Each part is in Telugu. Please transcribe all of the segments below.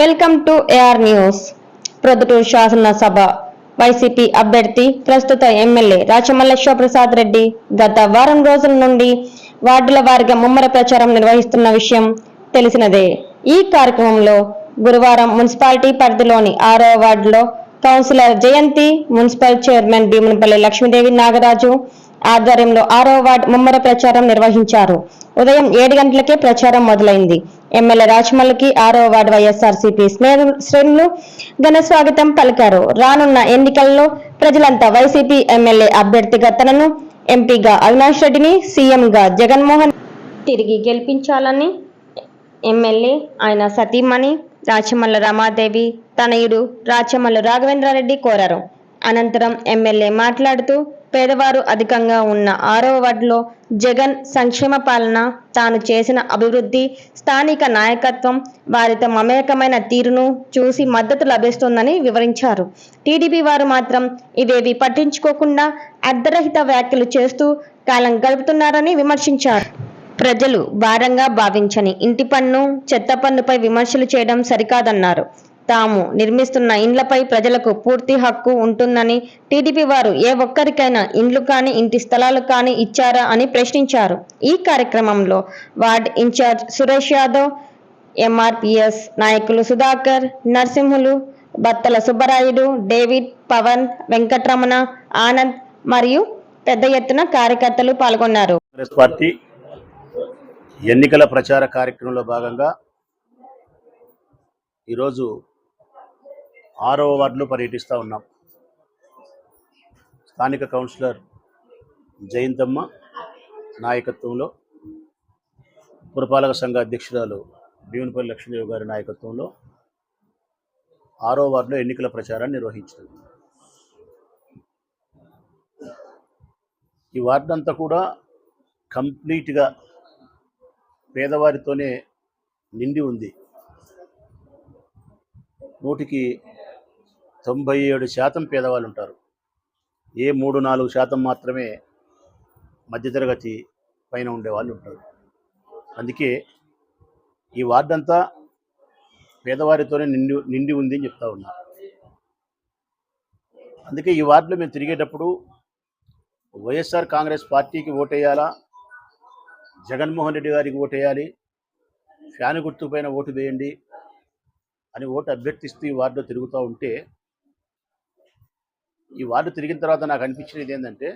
Welcome to AR news Proddatur శాసనసభ వైసీపీ అభ్యర్థి ప్రస్తుత ఎమ్మెల్యే రాచమల్ల శివప్రసాద్ రెడ్డి గత వారం రోజుల నుండి వార్డుల వారిగా ముమ్మర ప్రచారం నిర్వహిస్తున్న విషయం తెలిసినదే. ఈ కార్యక్రమంలో గురువారం మున్సిపాలిటీ పరిధిలోని ఆరో వార్డులో councillor Jayanthi municipal chairman Bhimunipalli Lakshmidevi Nagaraju ఆధ్వర్యంలో ఆరో వార్డు ముమ్మర ప్రచారం నిర్వహించారు. ఉదయం ఏడు గంటలకే ప్రచారం మొదలైంది. ఎమ్మెల్యే రాజమల్లికి ఆరో వార్డు వైఎస్ఆర్సీపీ శ్రేణులు ఘన స్వాగతం పలికారు. రానున్న ఎన్నికల్లో ప్రజలంతా వైసీపీ ఎమ్మెల్యే అభ్యర్థిగా తనను ఎంపీగా అవినాష్ రెడ్డిని సీఎంగా జగన్మోహన్ తిరిగి గెలిపించాలని ఎమ్మెల్యే ఆయన సతీమణి రాచమల్ల రమాదేవి తనయుడు రాచమల్ల రాఘవేంద్రారెడ్డి కోరారు. అనంతరం ఎమ్మెల్యే మాట్లాడుతూ పేదవారు అధికంగా ఉన్న ఆరవ వార్డులో జగన్ సంక్షేమ పాలన తాను చేసిన అభివృద్ధి స్థానిక నాయకత్వం వారితో మమేకమైన తీరును చూసి మద్దతు లభిస్తోందని వివరించారు. టీడీపీ వారు మాత్రం ఇవేవి పట్టించుకోకుండా అర్ధరహిత వ్యాఖ్యలు చేస్తూ కాలం గడుపుతున్నారని విమర్శించారు. ప్రజలు భారంగా భావించని ఇంటి పన్ను చెత్త పన్నుపై విమర్శలు చేయడం సరికాదన్నారు. తాము నిర్మిస్తున్న ఇండ్లపై ప్రజలకు పూర్తి హక్కు ఉంటుందని టీడీపీ వారు ఏ ఒక్కరికైనా ఇండ్లు కానీ ఇంటి స్థలాలు కానీ ఇచ్చారా అని ప్రశ్నించారు. ఈ కార్యక్రమంలో వార్డ్ ఇన్ఛార్జ్ సురేష్ యాదవ్ ఎంఆర్పిఎస్ నాయకులు సుధాకర్ నరసింహులు బత్తల సుబ్బరాయుడు డేవిడ్ పవన్ వెంకట్రమణ ఆనంద్ మరియు పెద్ద ఎత్తున కార్యకర్తలు పాల్గొన్నారు. కాంగ్రెస్ పార్టీ ఎన్నికల ప్రచార కార్యక్రమంలో భాగంగా ఈరోజు ఆరో వార్డులో పర్యటిస్తూ ఉన్నాం. స్థానిక కౌన్సిలర్ జయంతమ్మ నాయకత్వంలో పురపాలక సంఘ అధ్యక్షురాలు భీమునిపల్లి లక్ష్మీదేవి గారి నాయకత్వంలో ఆరో వార్డులో ఎన్నికల ప్రచారాన్ని నిర్వహించింది ఈ వార్డు అంతా కూడా కంప్లీట్గా పేదవారితోనే నిండి ఉంది. నూటికి తొంభై ఏడు శాతం పేదవాళ్ళు ఉంటారు. ఏ మూడు నాలుగు శాతం మాత్రమే మధ్యతరగతి పైన ఉండేవాళ్ళు ఉంటారు. అందుకే ఈ వార్డు అంతా పేదవారితోనే నిండి నిండి ఉంది అని చెప్తా ఉన్నా. అందుకే ఈ వార్డులో మేము తిరిగేటప్పుడు వైఎస్ఆర్ కాంగ్రెస్ పార్టీకి ఓటేయాలా? జగన్మోహన్ రెడ్డి గారికి ఓటేయాలి? ఫ్యాన్ గుర్తు పైన ఓటు వేయండి అని ఓటు అభ్యర్థిస్తూ ఈ వార్డులో తిరుగుతూ ఉంటే ఈ వార్డు తిరిగిన తర్వాత నాకు అనిపించినది ఏంటంటే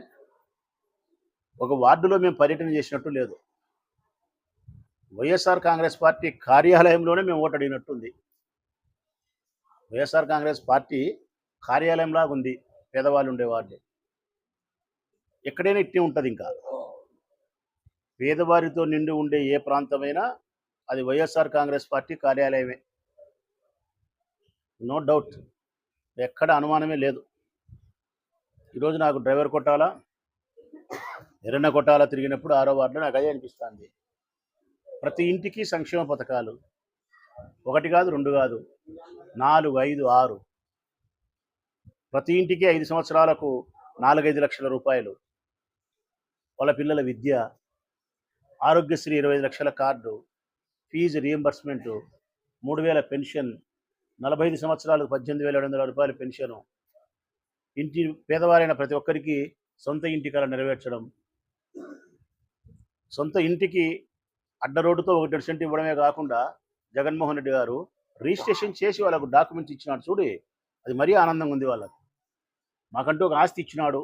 ఒక వార్డులో మేము పర్యటన చేసినట్టు లేదు. వైఎస్ఆర్ కాంగ్రెస్ పార్టీ కార్యాలయంలోనే మేము ఓటు అడిగినట్టుంది వైఎస్ఆర్ కాంగ్రెస్ పార్టీ కార్యాలయంలాగా ఉంది పేదవాళ్ళు ఉండే వార్డు. ఎక్కడైనా ఇట్టే ఉంటుంది ఇంకా. పేదవారితో నిండి ఉండే ఏ ప్రాంతమైనా అది YSR Congress party కార్యాలయమే. No doubt. ఎక్కడ అనుమానమే లేదు. ఈరోజు నాకు డ్రైవర్ కొట్టాలా? ఎర్రన్న కొట్టాలా తిరిగినప్పుడు ఆరో వార్డులో నాకు అదే అనిపిస్తుంది. ప్రతి ఇంటికి సంక్షేమ పథకాలు. ఒకటి కాదు రెండు కాదు నాలుగు ఐదు ఆరు. ప్రతి ఇంటికి ఐదు సంవత్సరాలకు నాలుగైదు లక్షల రూపాయలు. వాళ్ళ పిల్లల విద్య ఆరోగ్యశ్రీ ఇరవై లక్షల కార్డు ఫీజు రియంబర్స్మెంటు మూడు వేల పెన్షన్ నలభై ఐదు సంవత్సరాలకు పద్దెనిమిది వేల ఏడు వందల రూపాయల పెన్షను ఇంటి పేదవారైన ప్రతి ఒక్కరికి సొంత ఇంటి కల నెరవేర్చడం. సొంత ఇంటికి అడ్డ రోడ్డుతో ఒకటి సెంట్ ఇవ్వడమే కాకుండా జగన్మోహన్ రెడ్డి గారు రిజిస్ట్రేషన్ చేసి వాళ్ళకు డాక్యుమెంట్స్ ఇచ్చినాడు. చూడి అది మరీ ఆనందంగా ఉంది వాళ్ళకు. మాకంటూ ఒక ఆస్తి ఇచ్చినాడు.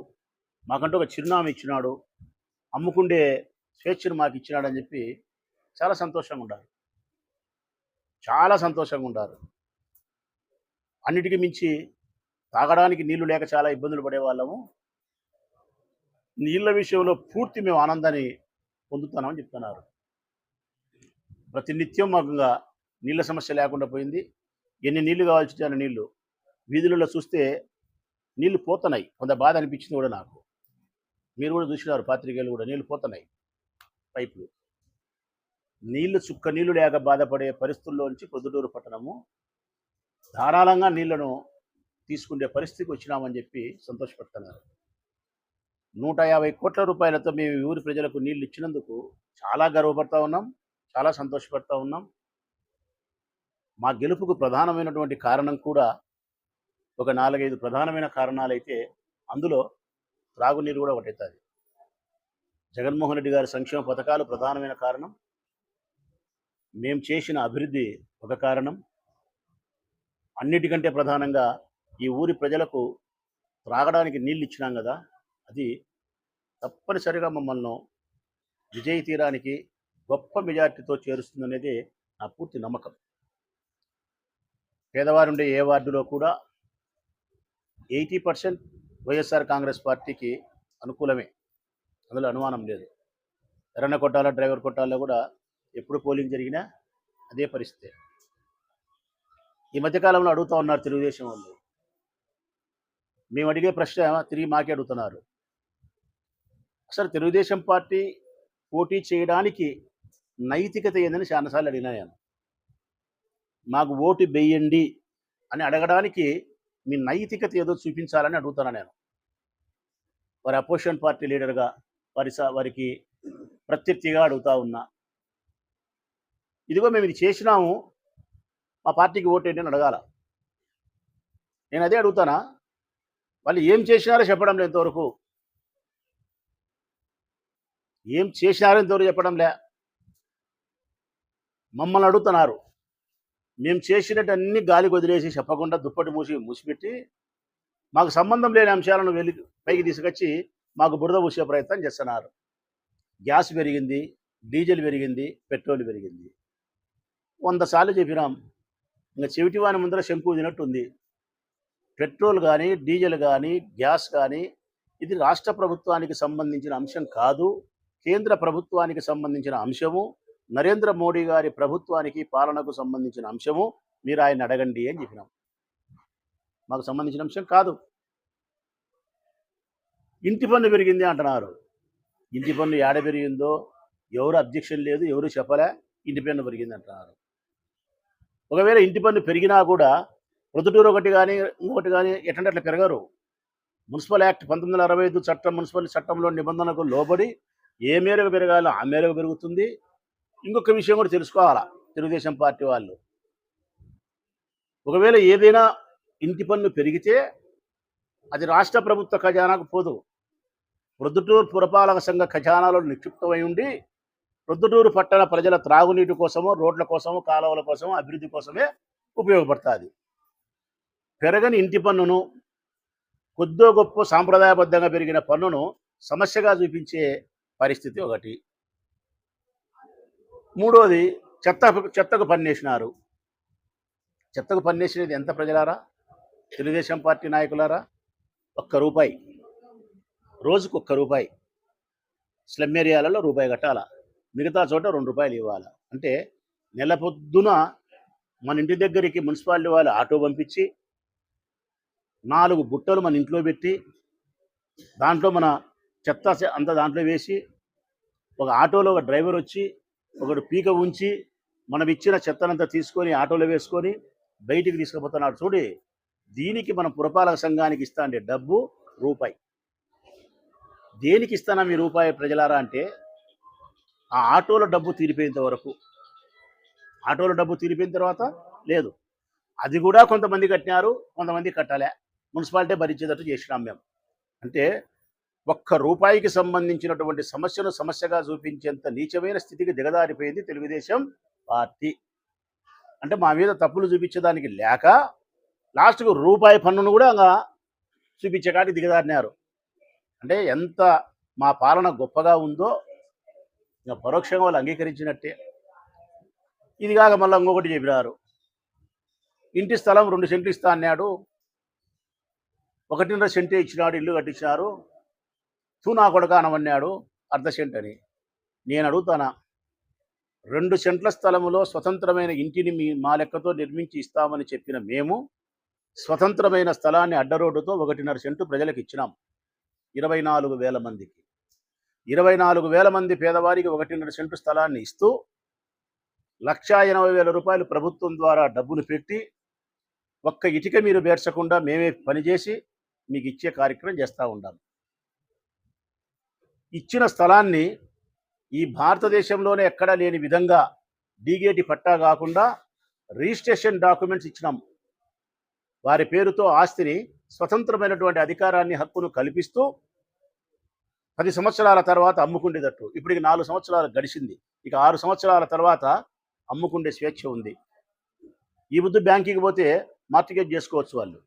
మాకంటూ ఒక చిరునామా ఇచ్చినాడు. అమ్ముకుండే స్వేచ్ఛను మాకు ఇచ్చినాడని చెప్పి చాలా సంతోషంగా ఉండాలి చాలా సంతోషంగా ఉండారు. అన్నిటికీ మించి తాగడానికి నీళ్ళు లేక చాలా ఇబ్బందులు పడేవాళ్ళము. నీళ్ళ విషయంలో పూర్తి మేము ఆనందాన్ని పొందుతున్నామని చెప్తున్నారు. ప్రతి నిత్యం మాకు నీళ్ళ సమస్య లేకుండా పోయింది. ఎన్ని నీళ్ళు కావాల్సి అన్ని నీళ్ళు? వీధులలో చూస్తే నీళ్ళు పోతున్నాయి. కొంత బాధ అనిపించింది కూడా నాకు. మీరు కూడా చూసినారు పాత్రికేయులు కూడా నీళ్ళు పోతున్నాయి పైపులు. నీళ్ళు చుక్క నీళ్ళు లేక బాధపడే పరిస్థితుల్లోంచి పొద్దుటూరు పట్టణము ధారాళంగా నీళ్ళను తీసుకునే పరిస్థితికి వచ్చినామని చెప్పి సంతోషపడుతున్నారు. నూట యాభై కోట్ల రూపాయలతో మేము ఊరి ప్రజలకు నీళ్ళు ఇచ్చినందుకు చాలా గర్వపడతా ఉన్నాం చాలా సంతోషపడతా ఉన్నాం. మా గెలుపుకు ప్రధానమైనటువంటి కారణం కూడా ఒక నాలుగైదు ప్రధానమైన కారణాలు అయితే అందులో త్రాగునీరు కూడా ఒకటవుతుంది జగన్మోహన్ రెడ్డి గారి సంక్షేమ పథకాలు ప్రధానమైన కారణం. మేము చేసిన అభివృద్ధి ఒక కారణం. అన్నిటికంటే ప్రధానంగా ఈ ఊరి ప్రజలకు త్రాగడానికి నీళ్ళు ఇచ్చినాం కదా అది తప్పనిసరిగా మమ్మల్ని విజయ తీరానికి గొప్ప మెజార్టీతో చేరుస్తుందనేది నా పూర్తి నమ్మకం. పేదవారు ఉండే ఏ వార్డులో కూడా ఎయిటీ పర్సెంట్ వైఎస్ఆర్ కాంగ్రెస్ పార్టీకి అనుకూలమే అందులో అనుమానం లేదు. ఎర్రన్న కొట్టాల డ్రైవర్ కొట్టాల్లో కూడా ఎప్పుడు పోలింగ్ జరిగినా అదే పరిస్థితి. ఈ మధ్యకాలంలో అడుగుతూ ఉన్నారు తెలుగుదేశం వాళ్ళు మేము అడిగే ప్రశ్న తిరిగి మాకే అడుగుతున్నారు. అసలు తెలుగుదేశం పార్టీ పోటీ చేయడానికి నైతికత ఏందని చాలాసార్లు అడిగినా నేను. మాకు ఓటు వేయండి అని అడగడానికి మీ నైతికత ఏదో చూపించాలని అడుగుతాను నేను. వారి అపోజిషన్ పార్టీ లీడర్గా వారి వారికి ప్రత్యర్థిగా అడుగుతా ఉన్నా. ఇదిగో మేము ఇది చేసినాము మా పార్టీకి ఓటేంటి అని అడగాల. నేను అదే అడుగుతానా? వాళ్ళు ఏం చేసినారో చెప్పడం లేదు ఇంతవరకు. ఏం చేసినారో ఇంతవరకు చెప్పడం లే. మమ్మల్ని అడుగుతున్నారు. మేము చేసినట్టు అన్ని వదిలేసి చెప్పకుండా దుప్పటి మూసి మూసిపెట్టి మాకు సంబంధం లేని అంశాలను వెలి పైకి తీసుకొచ్చి మాకు బురద పూసే ప్రయత్నం చేస్తున్నారు. గ్యాస్ పెరిగింది డీజిల్ పెరిగింది పెట్రోల్ పెరిగింది. వంద సార్లు చెప్పినాం. ఇంకా చెవిటి వాని ముందర శంకు తినట్టు ఉంది పెట్రోల్ కానీ డీజిల్ కానీ గ్యాస్ కానీ ఇది రాష్ట్ర ప్రభుత్వానికి సంబంధించిన అంశం కాదు. కేంద్ర ప్రభుత్వానికి సంబంధించిన అంశము. నరేంద్ర మోడీ గారి ప్రభుత్వానికి పాలనకు సంబంధించిన అంశము. మీరు ఆయన అడగండి అని చెప్పినాం. మాకు సంబంధించిన అంశం కాదు. ఇంటి పన్ను పెరిగింది అంటున్నారు. ఇంటి పన్ను ఏడ పెరిగిందో ఎవరు అబ్జెక్షన్ లేదు ఎవరు చెప్పలే ఇంటి పన్ను పెరిగింది అంటున్నారు. ఒకవేళ ఇంటి పన్ను పెరిగినా కూడా ప్రొద్దుటూరు ఒకటి కానీ ఇంకొకటి కానీ ఎట్లంటే అట్లా పెరగరు. మున్సిపల్ యాక్ట్ పంతొమ్మిది వందల అరవై ఐదు చట్టం మున్సిపల్ చట్టంలో నిబంధనలకు లోబడి ఏ మేరకు పెరగాలో ఆ మేరకు పెరుగుతుంది. ఇంకొక విషయం కూడా తెలుసుకోవాలా తెలుగుదేశం పార్టీ వాళ్ళు. ఒకవేళ ఏదైనా ఇంటి పన్ను పెరిగితే అది రాష్ట్ర ప్రభుత్వ ఖజానాకు పోదు. ప్రొద్దుటూరు పురపాలక సంఘ ఖజానాలో నిక్షిప్తమై ఉండి ప్రొద్దుటూరు పట్టణ ప్రజల త్రాగునీటి కోసమో రోడ్ల కోసమో కాలువల కోసమో అభివృద్ధి కోసమే ఉపయోగపడుతుంది. పెరగని ఇంటి పన్నును కొద్దో గొప్ప సాంప్రదాయబద్ధంగా పెరిగిన పన్నును సమస్యగా చూపించే పరిస్థితి ఒకటి. మూడోది చెత్త చెత్తకు పన్నేసినారు. చెత్తకు పన్నేసినది ఎంత ప్రజలారా? తెలుగుదేశం పార్టీ నాయకులారా? ఒక్క రూపాయి. రోజుకు ఒక్క రూపాయి. స్లమ్ ఏరియాలలో రూపాయి కట్టాల. మిగతా చోట రెండు రూపాయలు ఇవ్వాలి. అంటే నెల పొద్దున మన ఇంటి దగ్గరికి మున్సిపాలిటీ వాళ్ళు ఆటో పంపించి నాలుగు బుట్టలు మన ఇంట్లో పెట్టి దాంట్లో మన చెత్త అంత అంతా దాంట్లో వేసి ఒక ఆటోలో ఒక డ్రైవర్ వచ్చి ఒకడు పీక ఉంచి మనం ఇచ్చిన చెత్తనంతా తీసుకొని ఆటోలో వేసుకొని బయటికి తీసుకుపోతున్నాడు. చూడి దీనికి మన పురపాలక సంఘానికి ఇస్తా అంటే డబ్బు రూపాయి. దేనికి ఇస్తానా మీ రూపాయి ప్రజలారా అంటే ఆ ఆటోలో డబ్బు తీరిపోయేంత వరకు. ఆటోలో డబ్బు తీరిపోయిన తర్వాత లేదు. అది కూడా కొంతమంది కట్టినారు కొంతమంది కట్టాలే. మున్సిపాలిటీ భరించేటట్టు చేసినాం మేము. అంటే ఒక్క రూపాయికి సంబంధించినటువంటి సమస్యను సమస్యగా చూపించేంత నీచమైన స్థితికి దిగదారిపోయింది తెలుగుదేశం పార్టీ. అంటే మా మీద తప్పులు చూపించడానికి లేక లాస్ట్కు రూపాయి పన్నును కూడా చూపించడానికి దిగదారినారు అంటే ఎంత మా పాలన గొప్పగా ఉందో ఇంకా పరోక్షంగా వాళ్ళు అంగీకరించినట్టే. ఇది కాక మళ్ళీ ఇంకొకటి చెప్పినారు. ఇంటి స్థలం రెండు సెంట్లు ఇస్తా అన్నాడు. ఒకటిన్నర సెంటే ఇచ్చినాడు ఇల్లు కట్టించినారు. తూనా కొడక అనమన్నాడు అర్ధ సెంట్ అని. నేను అడుగుతానా? రెండు సెంట్ల స్థలంలో స్వతంత్రమైన ఇంటిని మీ మా లెక్కతో నిర్మించి ఇస్తామని చెప్పిన మేము స్వతంత్రమైన స్థలాన్ని అడ్డరోడ్డుతో ఒకటిన్నర సెంటు ప్రజలకు ఇచ్చినాం. ఇరవై నాలుగు వేల మందికి. ఇరవై నాలుగు వేల మంది పేదవారికి ఒకటిన్నర సెంటు స్థలాన్ని ఇస్తూ లక్షా ఎనభై వేల రూపాయలు ప్రభుత్వం ద్వారా డబ్బులు పెట్టి ఒక్క ఇటుక మీరు బేర్చకుండా మేమే పనిచేసి మీకు ఇచ్చే కార్యక్రమం చేస్తూ ఉంటాం ఇచ్చిన స్థలాన్ని ఈ భారతదేశంలోనే ఎక్కడా లేని విధంగా డీగేటి పట్టా కాకుండా రిజిస్ట్రేషన్ డాక్యుమెంట్స్ ఇచ్చినాం. వారి పేరుతో ఆస్తిని స్వతంత్రమైనటువంటి అధికారాన్ని హక్కును కల్పిస్తూ పది సంవత్సరాల తర్వాత అమ్ముకుండేటట్టు. ఇప్పటికి నాలుగు సంవత్సరాలు గడిచింది. ఇక ఆరు సంవత్సరాల తర్వాత అమ్ముకుండే స్వేచ్ఛ ఉంది. ఈ బుద్ధి బ్యాంకింగ్ పోతే మార్టిగేజ్ చేసుకోవచ్చు వాళ్ళు.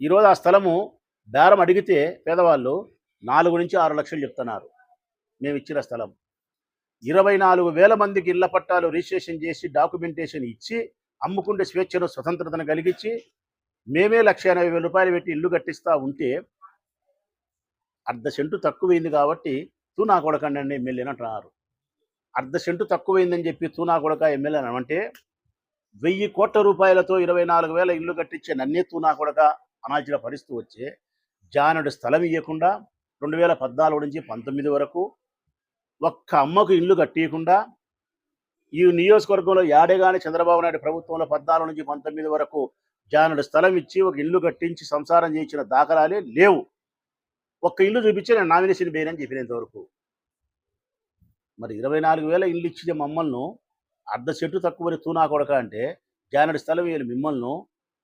ఈరోజు ఆ స్థలము బేరం అడిగితే పేదవాళ్ళు నాలుగు నుంచి ఆరు లక్షలు చెప్తున్నారు. మేము ఇచ్చిన స్థలం. ఇరవై నాలుగు వేల మందికి ఇళ్ళ పట్టాలు రిజిస్ట్రేషన్ చేసి డాక్యుమెంటేషన్ ఇచ్చి అమ్ముకుంటే స్వేచ్ఛను స్వతంత్రతను కలిగించి మేమే లక్ష ఎనభై వేల రూపాయలు పెట్టి ఇల్లు కట్టిస్తా ఉంటే అర్ధ సెంటు తక్కువైంది కాబట్టి తూనా కొడకండి ఎమ్మెల్యే ఎమ్మెల్యేని అంటున్నారు. అర్ధ సెంటు తక్కువైందని చెప్పి తూనా కొడక ఎమ్మెల్యే అంటే వెయ్యి కోట్ల రూపాయలతో ఇరవై నాలుగు వేల ఇల్లు కట్టించే నన్నే తూనా కొడక అనాల్సిన పరిస్థితి వచ్చే జానుడు స్థలం ఇవ్వకుండా రెండు వేల పద్నాలుగు నుంచి పంతొమ్మిది వరకు ఒక్క అమ్మకు ఇల్లు కట్టియకుండా ఈ నియోజకవర్గంలో యాడేగాని చంద్రబాబు నాయుడు ప్రభుత్వంలో పద్నాలుగు నుంచి పంతొమ్మిది వరకు జానుడు స్థలం ఇచ్చి ఒక ఇల్లు కట్టించి సంసారం చేయించిన దాఖలాలే లేవు. ఒక్క ఇల్లు చూపించి నేను నామినేషన్ వేయనని చెప్పినంత వరకు. మరి ఇరవై నాలుగు వేల ఇల్లు ఇచ్చిన మమ్మల్ని అర్ధ చెట్టు తక్కువని తూనా కొడక అంటే జానుడి స్థలం వేయని మిమ్మల్ని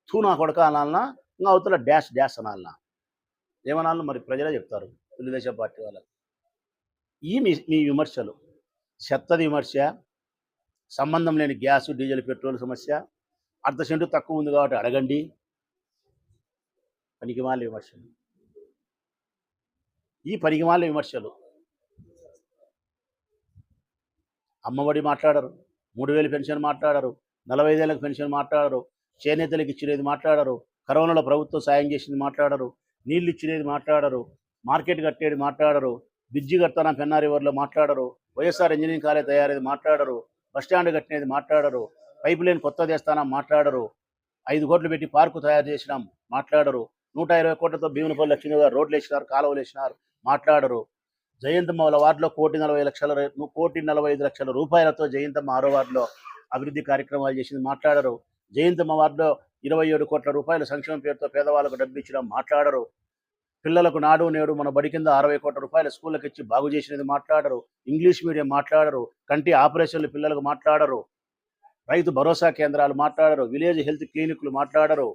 తూనా కొడక అనాలన్నా ఇంకా అవతల డాష్ డాష్ అనాలనా? ఏమనాలను మరి ప్రజలే చెప్తారు తెలుగుదేశం పార్టీ వాళ్ళకి. ఈ మీ మీ విమర్శలు చెత్తది విమర్శ సంబంధం లేని గ్యాస్ డీజిల్ పెట్రోల్ సమస్య అర్ధ సెంటు తక్కువ ఉంది కాబట్టి అడగండి. పనికిమాల విమర్శలు. ఈ పనికిమాల విమర్శలు. అమ్మఒడి మాట్లాడరు మూడు వేలు పెన్షన్ మాట్లాడరు నలభై ఐదేళ్ళకి పెన్షన్ మాట్లాడరు చేనేతలకు ఇచ్చినది మాట్లాడరు కరోనాలో ప్రభుత్వం సాయం చేసింది మాట్లాడరు నీళ్ళు ఇచ్చినది మాట్లాడరు మార్కెట్ కట్టేది మాట్లాడరు బ్రిడ్జి కడతాన పెన్నా రివర్లో మాట్లాడరు వైఎస్ఆర్ ఇంజనీరింగ్ కాలేజ్ తయారేది మాట్లాడరు బస్టాండ్ కట్టినది మాట్లాడరు పైప్ లైన్ కొత్త చేస్తానా మాట్లాడరు ఐదు కోట్లు పెట్టి పార్కు తయారు చేసినాం మాట్లాడరు నూట ఇరవై కోట్లతో భీమునపల్లి లక్ష్మీ గారు రోడ్లు వేసినారు కాలువలు వేసినారు మాట్లాడరు. జయంతమ్మ వాళ్ళ వార్డులో కోటి నలభై లక్షల కోటి నలభై ఐదు లక్షల రూపాయలతో జయంతమ్మ ఆరో వార్డులో అభివృద్ధి కార్యక్రమాలు చేసింది మాట్లాడరు. జయంతమ్మ వార్డులో ఇరవై ఏడు కోట్ల రూపాయల సంక్షేమ పేరుతో పేదవాళ్ళకు డబ్బు ఇచ్చిన మాట్లాడరు. పిల్లలకు నాడు నేడు మన బడి కింద అరవై కోట్ల రూపాయల స్కూళ్ళకి ఇచ్చి బాగు చేసినది మాట్లాడరు. ఇంగ్లీష్ మీడియం మాట్లాడరు. కంటి ఆపరేషన్లు పిల్లలకు మాట్లాడరు. రైతు భరోసా కేంద్రాలు మాట్లాడరు. విలేజ్ హెల్త్ క్లినిక్లు మాట్లాడరు.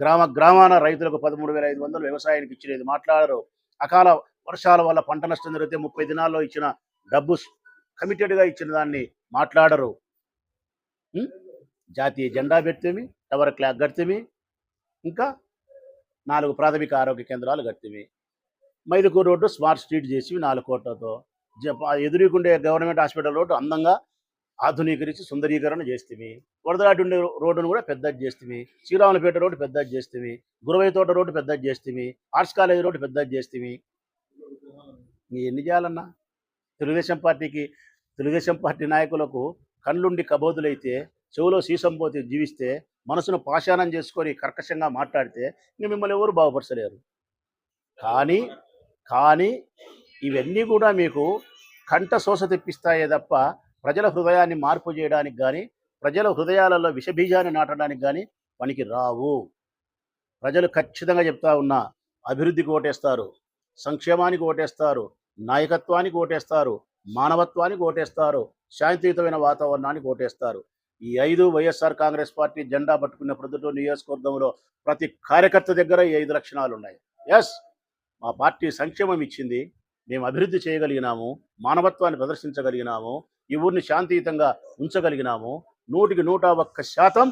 గ్రామ గ్రామాన రైతులకు పదమూడు వేల ఐదు వందలు వ్యవసాయానికి ఇచ్చినది మాట్లాడరు. అకాల వర్షాల వల్ల పంట నష్టం జరిగితే ముప్పై దినాల్లో ఇచ్చిన డబ్బు కమిటెడ్గా ఇచ్చిన దాన్ని మాట్లాడరు. జాతీయ జెండా పెడితేమి టవర్ క్లాక్ కడితేమి ఇంకా నాలుగు ప్రాథమిక ఆరోగ్య కేంద్రాలు కడితేమి. మైదుకూరు రోడ్డు స్మార్ట్ స్ట్రీట్ చేసి నాలుగు కోట్లతో. ఎదురుకుండే గవర్నమెంట్ హాస్పిటల్ రోడ్డు అందంగా ఆధునీకరించి సుందరీకరణ చేస్తేమి. వరదలాటి ఉండే రోడ్డును కూడా పెద్దది చేస్తేమి. శ్రీరాములపేట రోడ్డు పెద్దది చేస్తేమి. గురవై తోట రోడ్డు పెద్దది చేస్తేమి. ఆర్ట్స్ కాలేజ్ రోడ్డు పెద్దది చేస్తేమి. నీ ఎన్ని చేయాలన్నా? తెలుగుదేశం పార్టీకి తెలుగుదేశం పార్టీ నాయకులకు కళ్ళుండి కబోదులైతే చెవులో సీసం పోతే జీవిస్తే మనసును పాషాణం చేసుకొని కర్కశంగా మాట్లాడితే ఇంక మిమ్మల్ని ఎవరు బాగుపరచలేరు. కానీ కానీ ఇవన్నీ కూడా మీకు కంట శోష తెప్పిస్తాయే తప్ప ప్రజల హృదయాన్ని మార్పు చేయడానికి కానీ ప్రజల హృదయాలలో విషబీజాన్ని నాటడానికి కానీ పనికి రావు. ప్రజలు ఖచ్చితంగా చెప్తా ఉన్నా అభివృద్ధికి ఓటేస్తారు సంక్షేమానికి ఓటేస్తారు నాయకత్వానికి ఓటేస్తారు మానవత్వానికి ఓటేస్తారు శాంతియుతమైన వాతావరణానికి ఓటేస్తారు. ఈ ఐదు వైఎస్ఆర్ కాంగ్రెస్ పార్టీ జెండా పట్టుకున్న ప్రొద్దుటూరు నియోజకవర్గంలో ప్రతి కార్యకర్త దగ్గర ఈ ఐదు లక్షణాలు ఉన్నాయి. ఎస్ మా పార్టీ సంక్షేమం ఇచ్చింది. మేము అభివృద్ధి చేయగలిగినాము. మానవత్వాన్ని ప్రదర్శించగలిగినాము. ఈ ఊరిని శాంతియుతంగా ఉంచగలిగినాము. నూటికి నూట ఒక్క శాతం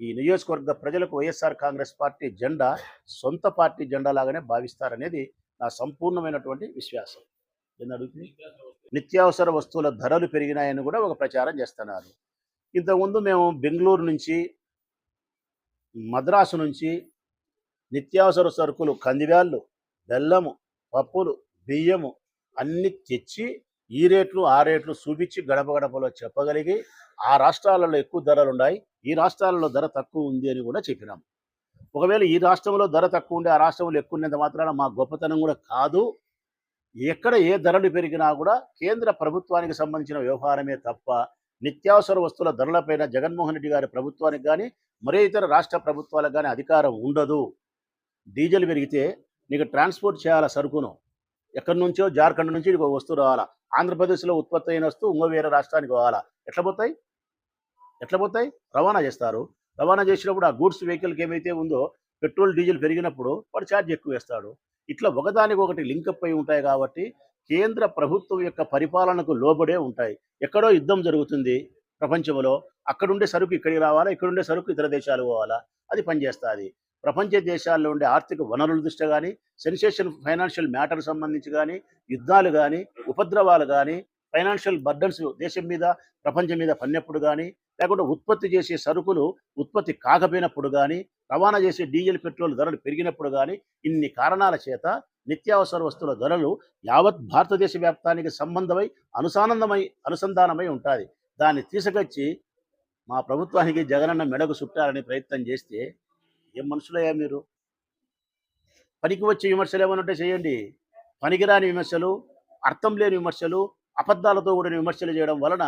ఈ నియోజకవర్గ ప్రజలకు వైఎస్ఆర్ కాంగ్రెస్ పార్టీ జెండా సొంత పార్టీ జెండా లాగానే భావిస్తారనేది నా సంపూర్ణమైనటువంటి విశ్వాసం. నిత్యావసర వస్తువుల ధరలు పెరిగినాయని కూడా ఒక ప్రచారం చేస్తున్నారు. ఇంతకుముందు మేము బెంగళూరు నుంచి మద్రాసు నుంచి నిత్యావసర సరుకులు కందివ్యాళ్ళు బెల్లము పప్పులు బియ్యము అన్ని తెచ్చి ఈ రేట్లు ఆ రేట్లు చూపించి గడప గడపలో చెప్పగలిగి ఆ రాష్ట్రాలలో ఎక్కువ ధరలు ఉన్నాయి. ఈ రాష్ట్రాలలో ధర తక్కువ ఉంది అని కూడా చెప్పినాం. ఒకవేళ ఈ రాష్ట్రంలో ధర తక్కువ ఉండే ఆ రాష్ట్రంలో ఎక్కువ ఉన్నంత మాత్రాన మా గొప్పతనం కూడా కాదు. ఎక్కడ ఏ ధరలు పెరిగినా కూడా కేంద్ర ప్రభుత్వానికి సంబంధించిన వ్యవహారమే తప్ప నిత్యావసర వస్తువుల ధరలపైన జగన్మోహన్ రెడ్డి గారి ప్రభుత్వానికి కానీ మరే ఇతర రాష్ట్ర ప్రభుత్వాలకు కానీ అధికారం ఉండదు. డీజిల్ పెరిగితే నీకు ట్రాన్స్పోర్ట్ చేయాల సరుకును? ఎక్కడి నుంచో జార్ఖండ్ నుంచి నీకు ఒక వస్తువు రావాలా? ఆంధ్రప్రదేశ్లో ఉత్పత్తి అయిన వస్తువు ఇంకో వేరే రాష్ట్రానికి పోవాలా? ఎట్లా పోతాయి? ఎట్లా పోతాయి? రవాణా చేస్తారు. రవాణా చేసినప్పుడు ఆ గూడ్స్ వెహికల్కి ఏమైతే ఉందో పెట్రోల్ డీజిల్ పెరిగినప్పుడు వాడు ఛార్జ్ ఎక్కువ వేస్తాడు ఇట్లా ఒకదానికి ఒకటి లింకప్ అయి ఉంటాయి కాబట్టి కేంద్ర ప్రభుత్వం యొక్క పరిపాలనకు లోబడే ఉంటాయి. ఎక్కడో యుద్ధం జరుగుతుంది ప్రపంచంలో. అక్కడుండే సరుకు ఇక్కడికి రావాలా? ఇక్కడుండే సరుకు ఇతర దేశాలు పోవాలా? అది పనిచేస్తుంది. ప్రపంచ దేశాల్లో ఉండే ఆర్థిక వనరుల దృష్ట్యా కానీ సెన్సేషన్ ఫైనాన్షియల్ మ్యాటర్ సంబంధించి కానీ యుద్ధాలు కానీ ఉపద్రవాలు కానీ ఫైనాన్షియల్ బర్డన్స్ దేశం మీద ప్రపంచం మీద పడినప్పుడు కానీ లేకుంటే ఉత్పత్తి చేసే సరుకులు ఉత్పత్తి కాకపోయినప్పుడు కానీ రవాణా చేసే డీజిల్ పెట్రోల్ ధరలు పెరిగినప్పుడు కానీ ఇన్ని కారణాల చేత నిత్యావసర వస్తువుల ధరలు యావత్ భారతదేశ వ్యాప్తానికి సంబంధమై అనుసానందమై అనుసంధానమై ఉంటుంది దాన్ని తీసుకొచ్చి మా ప్రభుత్వానికి జగనన్న మెడకు చుట్టాలని ప్రయత్నం చేస్తే ఏం మనుషులయ్యా మీరు? పనికి వచ్చే విమర్శలు ఏమైనా ఉంటే చేయండి. పనికిరాని విమర్శలు అర్థం లేని విమర్శలు అబద్ధాలతో కూడిన విమర్శలు చేయడం వలన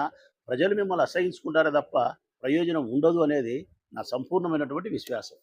ప్రజలు మిమ్మల్ని అసహించుకుంటారే తప్ప ప్రయోజనం ఉండదు అనేది నా సంపూర్ణమైనటువంటి విశ్వాసం.